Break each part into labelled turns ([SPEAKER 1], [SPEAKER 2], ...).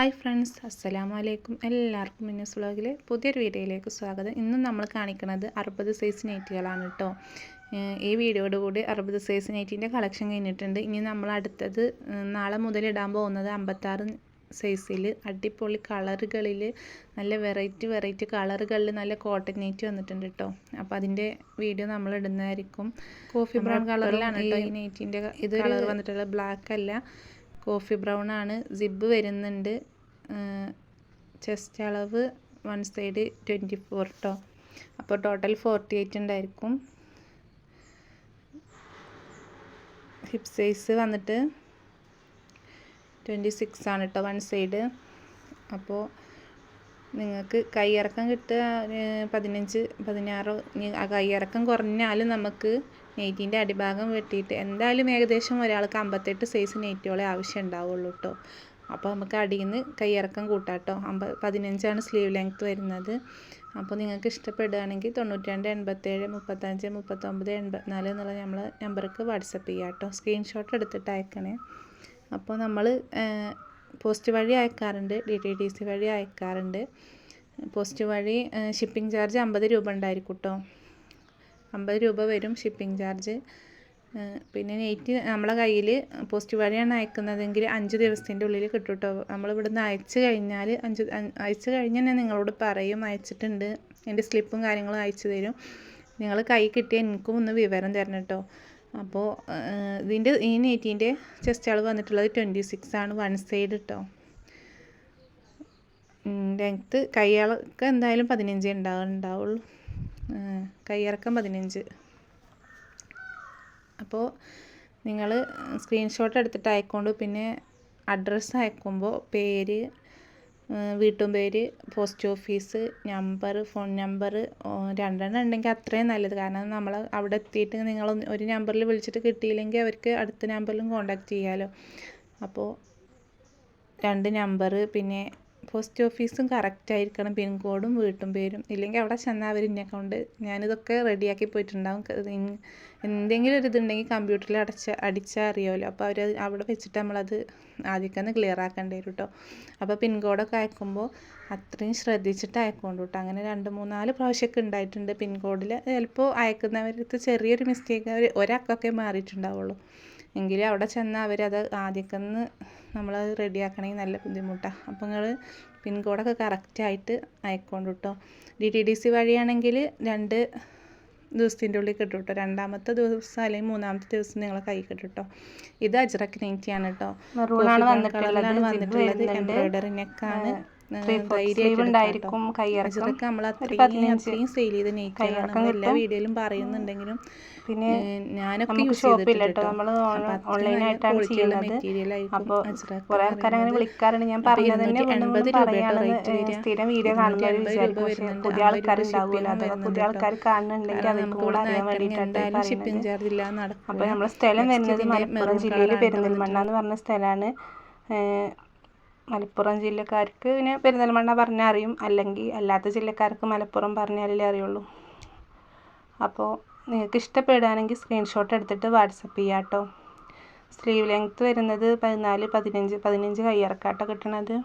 [SPEAKER 1] Hi friends അസ്സലാമു അലൈക്കും എല്ലാവർക്കും മിന്നസ് വ്ളോഗിലെ പുതിയൊരു വീഡിയോയിലേക്ക് സ്വാഗതം. ഇന്ന് നമ്മൾ കാണിക്കുന്നത് അറുപത് സൈസ് നൈറ്റികളാണ് കേട്ടോ ഈ വീഡിയോയോട് കൂടി അറുപത് സൈസ് നൈറ്റിന്റെ കളക്ഷൻ കഴിഞ്ഞിട്ടുണ്ട്. ഇനി നമ്മൾ അടുത്തത് നാളെ മുതൽ ഇടാൻ പോകുന്നത് അമ്പത്താറ് സൈസിൽ അടിപൊളി കളറുകളിൽ നല്ല വെറൈറ്റി വെറൈറ്റി കളറുകളിൽ നല്ല കോട്ടൺ നൈറ്റ് വന്നിട്ടുണ്ട് കേട്ടോ അപ്പോൾ അതിന്റെ വീഡിയോ നമ്മൾ ഇടുന്നതായിരിക്കും. കോഫി ബ്രൗൺ കളറിലാണ് കേട്ടോ ഈ നൈറ്റിന്റെ ഇത് കളർ വന്നിട്ടുള്ളത്. ബ്ലാക്ക് അല്ല കോഫി ബ്രൗൺ ആണ് സിബ് വരുന്നുണ്ട്. ചെസ്റ്റ് അളവ് വൺ സൈഡ് ട്വന്റി ഫോർ കേട്ടോ അപ്പോൾ ടോട്ടൽ ഫോർട്ടി എയ്റ്റ് ഉണ്ടായിരിക്കും. ഹിപ്പ് സൈസ് വന്നിട്ട് ട്വന്റി സിക്സ് ആണ് കേട്ടോ വൺ സൈഡ്. അപ്പോൾ നിങ്ങൾക്ക് കൈയിറക്കം കിട്ടുക പതിനഞ്ച് പതിനാറോ ആ കൈയിറക്കം കുറഞ്ഞാലും നമുക്ക് നെയ്റ്റിന്റെ അടിഭാഗം വെട്ടിയിട്ട് എന്തായാലും ഏകദേശം ഒരാൾക്ക് അമ്പത്തെട്ട് സൈസ് നെയ്റ്റുകളെ ആവശ്യം ഉണ്ടാവുള്ളൂ കേട്ടോ അപ്പോൾ നമുക്ക് അടിയിൽ നിന്ന് കൈയിറക്കം കൂട്ടാം അമ്പ പതിനഞ്ചാണ് സ്ലീവ് ലെങ്ത്ത് വരുന്നത്. അപ്പോൾ നിങ്ങൾക്ക് ഇഷ്ടപ്പെടുകയാണെങ്കിൽ തൊണ്ണൂറ്റി രണ്ട് എൺപത്തേഴ് മുപ്പത്തഞ്ച് മുപ്പത്തൊമ്പത് എൺപത്തിനാല് എന്നുള്ള നമ്മൾ നമ്പർക്ക് വാട്സപ്പ് ചെയ്യാം കേട്ടോ സ്ക്രീൻഷോട്ട് എടുത്തിട്ട് അയക്കണേ. അപ്പോൾ നമ്മൾ പോസ്റ്റ് വഴി അയക്കാറുണ്ട്. ഡി ടി ഡി സി വഴി അയക്കാറുണ്ട്. പോസ്റ്റ് വഴി ഷിപ്പിംഗ് ചാർജ് അമ്പത് രൂപ ഉണ്ടായിരിക്കും കേട്ടോ അമ്പത് രൂപ വരും ഷിപ്പിംഗ് ചാർജ് പിന്നെ നെയ്റ്റ് നമ്മളെ കയ്യിൽ പോസ്റ്റ് വഴിയാണ് അയക്കുന്നതെങ്കിൽ അഞ്ച് ദിവസത്തിന്റെ ഉള്ളിൽ കിട്ടും കേട്ടോ നമ്മൾ ഇവിടുന്ന് അയച്ചു കഴിഞ്ഞാൽ അഞ്ച് അയച്ചു കഴിഞ്ഞാൽ ഞാൻ നിങ്ങളോട് പറയും അയച്ചിട്ടുണ്ട്. എന്റെ സ്ലിപ്പും കാര്യങ്ങളും അയച്ചു തരും. നിങ്ങൾ കൈ കിട്ടിയ എനിക്കും ഒന്ന് വിവരം തരണം കേട്ടോ അപ്പോൾ ഇതിന്റെ ഈ നെയ്റ്റിന്റെ ചെസ്റ്റ് അളവ് വന്നിട്ടുള്ളത് ട്വന്റി സിക്സ് ആണ് വൺ സൈഡ് കേട്ടോ ലെങ്ത്ത് കൈകളൊക്കെ എന്തായാലും പതിനഞ്ചേ ഉണ്ടാവും ഉണ്ടാവുള്ളൂ. കൈയിറക്കം പതിനഞ്ച്. അപ്പോൾ നിങ്ങൾ സ്ക്രീൻഷോട്ട് എടുത്തിട്ട് അയക്കൊണ്ട് പിന്നെ അഡ്രസ്സ് അയക്കുമ്പോൾ പേര് വീട്ടും പേര് post office number phone number രണ്ടെണ്ണം ഉണ്ടെങ്കിൽ അത്രയും നല്ലത്. കാരണം നമ്മൾ അവിടെ എത്തിയിട്ട് നിങ്ങൾ ഒരു നമ്പറിൽ വിളിച്ചിട്ട് കിട്ടിയില്ലെങ്കിൽ അവർക്ക് അടുത്ത നമ്പറിലും കോണ്ടാക്ട് ചെയ്യാമല്ലോ അപ്പോൾ രണ്ട് നമ്പർ പിന്നെ പോസ്റ്റ് ഓഫീസും കറക്റ്റ് ആയിരിക്കണം. പിൻകോഡും വീട്ടും പേരും. ഇല്ലെങ്കിൽ അവിടെ ചെന്നാൽ അവർ ഇന്നെ കൊണ്ട് ഞാനിതൊക്കെ റെഡിയാക്കി പോയിട്ടുണ്ടാവും. എന്തെങ്കിലും ഒരു ഇതുണ്ടെങ്കിൽ കമ്പ്യൂട്ടറിൽ അടച്ച അടിച്ചാൽ അറിയാമല്ലോ അപ്പോൾ അവർ അവിടെ വെച്ചിട്ട് നമ്മളത് ആദ്യമൊക്കെ ഒന്ന് ക്ലിയർ ആക്കേണ്ടി വരും കേട്ടോ അപ്പോൾ പിൻകോഡൊക്കെ അയക്കുമ്പോൾ അത്രയും ശ്രദ്ധിച്ചിട്ട് അയക്കൊണ്ട് കേട്ടോ അങ്ങനെ രണ്ട് മൂന്നാൽ പ്രാവശ്യമൊക്കെ ഉണ്ടായിട്ടുണ്ട് പിൻകോഡിൽ ചിലപ്പോൾ അയക്കുന്നവർക്ക് ചെറിയൊരു മിസ്റ്റേക്ക് അവർ ഒരക്കൊക്കെ മാറിയിട്ടുണ്ടാവുള്ളൂ. എങ്കിലും അവിടെ ചെന്നാൽ അവരത് ആദ്യമൊക്കെ നമ്മളത് റെഡിയാക്കണമെങ്കിൽ നല്ല ബുദ്ധിമുട്ടാണ് അപ്പോൾ നിങ്ങൾ പിൻകോഡൊക്കെ കറക്റ്റായിട്ട് അയക്കൊണ്ട് കേട്ടോ ഡി ടി ഡി സി വഴിയാണെങ്കിൽ രണ്ട് ദിവസത്തിന്റെ ഉള്ളിൽ കിട്ടും കേട്ടോ രണ്ടാമത്തെ ദിവസം അല്ലെങ്കിൽ മൂന്നാമത്തെ ദിവസം നിങ്ങളെ കൈ കിട്ടും കേട്ടോ ഇത് അജ്രക് നെയ്റ്റിയാണ് കേട്ടോ കളറിലാണ് വന്നിട്ടുള്ളത്. എംബ്രോയിഡറി നെക്കാണ്.
[SPEAKER 2] ഉണ്ടായിരിക്കും കൈയിറക്കം
[SPEAKER 1] നമ്മൾ അത്രയും അത്രയും സെയിൽ ചെയ്ത് നമ്മൾ എല്ലാ വീഡിയോയിലും പറയുന്നുണ്ടെങ്കിലും
[SPEAKER 2] പിന്നെ
[SPEAKER 1] ഞാനൊക്കെ യൂസ് ചെയ്തിട്ടുണ്ട് അപ്പോൾ
[SPEAKER 2] ആൾക്കാർ അങ്ങനെ. വിളിക്കാറുണ്ട്. ഞാൻ പറഞ്ഞത് തന്നെ
[SPEAKER 1] എൺപത് വരിക.
[SPEAKER 2] സ്ഥിരം വീഡിയോ കാണുന്നവർ പുതിയ
[SPEAKER 1] അമ്പത് രൂപ
[SPEAKER 2] ആൾക്കാരുണ്ടാവുമല്ലോ. പുതിയ ആൾക്കാർ കാണുന്നുണ്ടെങ്കിൽ അവർക്ക് കൂടെ അറിയാൻ വേണ്ടിയിട്ടാണ്
[SPEAKER 1] ഷിപ്പിംഗ് ചാർജ് ഇല്ല
[SPEAKER 2] അപ്പോൾ നമ്മുടെ സ്ഥലം വരുന്നത് മലപ്പുറം ജില്ലയിൽ പെരിന്തൽമണ്ണ എന്ന് പറഞ്ഞ സ്ഥലമാണ് മലപ്പുറം ജില്ലക്കാർക്ക് പിന്നെ പെരിന്തൽമണ്ണ പറഞ്ഞാൽ അറിയും അല്ലെങ്കിൽ അല്ലാത്ത ജില്ലക്കാർക്ക് മലപ്പുറം പറഞ്ഞാലേ അറിയുള്ളൂ. അപ്പോൾ നിങ്ങൾക്ക് ഇഷ്ടപ്പെടുകയാണെങ്കിൽ സ്ക്രീൻഷോട്ട് എടുത്തിട്ട് വാട്സപ്പ് ചെയ്യാം കേട്ടോ സ്ലീവ് ലെങ്ത്ത് വരുന്നത് പതിനാല് പതിനഞ്ച് പതിനഞ്ച് കയ്യിറക്കാട്ടോ കിട്ടണത്.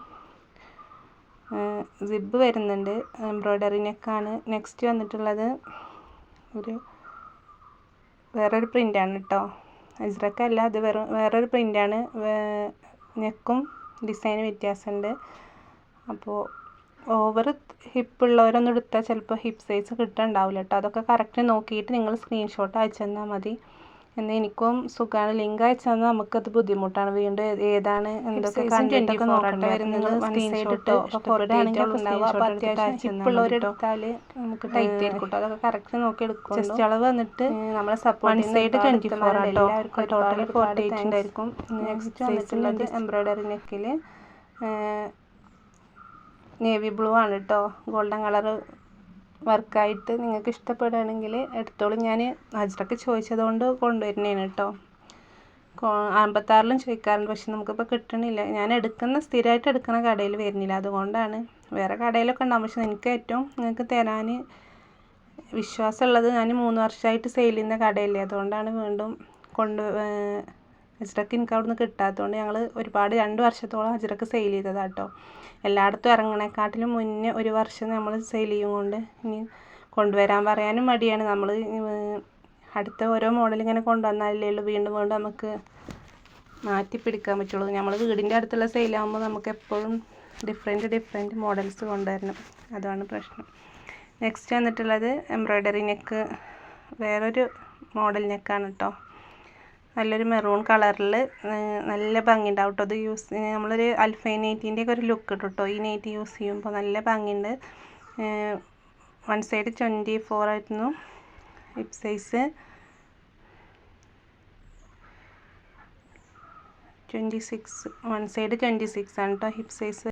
[SPEAKER 2] സിബ് വരുന്നുണ്ട്. എംബ്രോയ്ഡറി നെക്കാണ് നെക്സ്റ്റ് വന്നിട്ടുള്ളത്. ഒരു വേറൊരു പ്രിന്റാണ് കേട്ടോ അജ്രക്കല്ല അത് വെറും വേറൊരു പ്രിന്റാണ് നെക്കും ഡിസൈൻ വ്യത്യാസമുണ്ട്. അപ്പോൾ ഓവർ ഹിപ്പ് ഉള്ളവരൊന്നും എടുത്താൽ ചിലപ്പോൾ ഹിപ്പ് സൈസ് കിട്ടുന്നുണ്ടാവില്ല കേട്ടോ അതൊക്കെ കറക്റ്റ് നോക്കിയിട്ട് നിങ്ങൾ സ്ക്രീൻഷോട്ട് അയച്ചു തന്നാൽ മതി. എന്നാൽ എനിക്കും സുഖമാണ് ലിങ്ക് അയച്ചു തന്നാൽ നമുക്കത് ബുദ്ധിമുട്ടാണ്. വീണ്ടും ഏത് ഏതാണ് എന്തൊക്കെ കണ്ടിട്ടൊക്കെ നോക്കട്ടെ വരുന്നത് സ്ക്രീൻഷോട്ട് ഹിപ്പുള്ളവരെടുത്താൽ നമുക്ക് ടൈറ്റ് ആയിരിക്കും അതൊക്കെ കറക്റ്റ് നോക്കി എടുക്കും ജസ്റ്റ് അളവ് വന്നിട്ട് നമ്മളെ സപ്പോർട്ട് സൈഡ് ട്വന്റി ഫോർ ആട്ടോ? ടോട്ടൽ ഫോർട്ടി എയ്റ്റ് ഉണ്ടായിരിക്കും നെക്സ്റ്റ് വന്നിട്ടുള്ളത് എംബ്രോയ്ഡറി നെക്കിൽ നേവി ബ്ലൂ ആണ് കേട്ടോ ഗോൾഡൻ കളർ വർക്കായിട്ട് നിങ്ങൾക്ക് ഇഷ്ടപ്പെടുകയാണെങ്കിൽ എടുത്തോളൂ. ഞാൻ അജ്രക്ക് ചോദിച്ചതുകൊണ്ട് കൊണ്ടുവരുന്നതാണ് കേട്ടോ. അമ്പത്താറിലും ചോദിക്കാറുണ്ട്. പക്ഷെ നമുക്കിപ്പോൾ കിട്ടണില്ല. ഞാൻ എടുക്കുന്ന സ്ഥിരമായിട്ട് എടുക്കുന്ന കടയിൽ വരുന്നില്ല. അതുകൊണ്ടാണ്. വേറെ കടയിലൊക്കെ ഉണ്ടാകും പക്ഷെ എനിക്ക് ഏറ്റവും നിങ്ങൾക്ക് തരാൻ വിശ്വാസമുള്ളത് ഞാൻ മൂന്ന് വർഷമായിട്ട് സെയിൽ ചെയ്യുന്ന കടയല്ലേ. അതുകൊണ്ടാണ് വീണ്ടും കൊണ്ട് അജ്രക്ക് എനിക്ക് അവിടുന്ന് കിട്ടാത്തതുകൊണ്ട് ഞങ്ങൾ ഒരുപാട് രണ്ട് വർഷത്തോളം അജ്രക്ക് സെയിൽ ചെയ്തതാണ് കേട്ടോ എല്ലായിടത്തും ഇറങ്ങണേക്കാട്ടിലും മുന്നേ ഒരു വർഷം നമ്മൾ സെയിൽ ചെയ്യും കൊണ്ട് ഇനി കൊണ്ടുവരാൻ പറയാനും മടിയാണ്. നമ്മൾ അടുത്ത ഓരോ മോഡൽ ഇങ്ങനെ കൊണ്ടുവന്നാലേ ഉള്ളൂ. വീണ്ടും വീണ്ടും നമുക്ക് മാറ്റി പിടിക്കാൻ പറ്റുള്ളൂ. നമ്മൾ വീടിന്റെ അടുത്തുള്ള സെയിലാകുമ്പോൾ നമുക്ക് എപ്പോഴും ഡിഫറെന്റ് ഡിഫറെന്റ് മോഡൽസ് കൊണ്ടുവരണം. അതാണ് പ്രശ്നം. നെക്സ്റ്റ് വന്നിട്ടുള്ളത് എംബ്രോയ്ഡറി നെക്ക് വേറൊരു മോഡൽ നെക്കാണ് കേട്ടോ നല്ലൊരു മെറൂൺ കളറിൽ നല്ല ഭംഗിയുണ്ടാവും കേട്ടോ ഇത് യൂസ് നമ്മളൊരു അൽഫൈൻ നൈറ്റിന്റെ ഒക്കെ ഒരു ലുക്ക് കിട്ടും കേട്ടോ ഈ നൈറ്റി യൂസ് ചെയ്യുമ്പോൾ നല്ല ഭംഗിയുണ്ട്. വൺ സൈഡ് ട്വന്റി ഫോർ ആയിരുന്നു hip size twenty six one side twenty six ആണ് കേട്ടോ ഹിപ് സൈസ്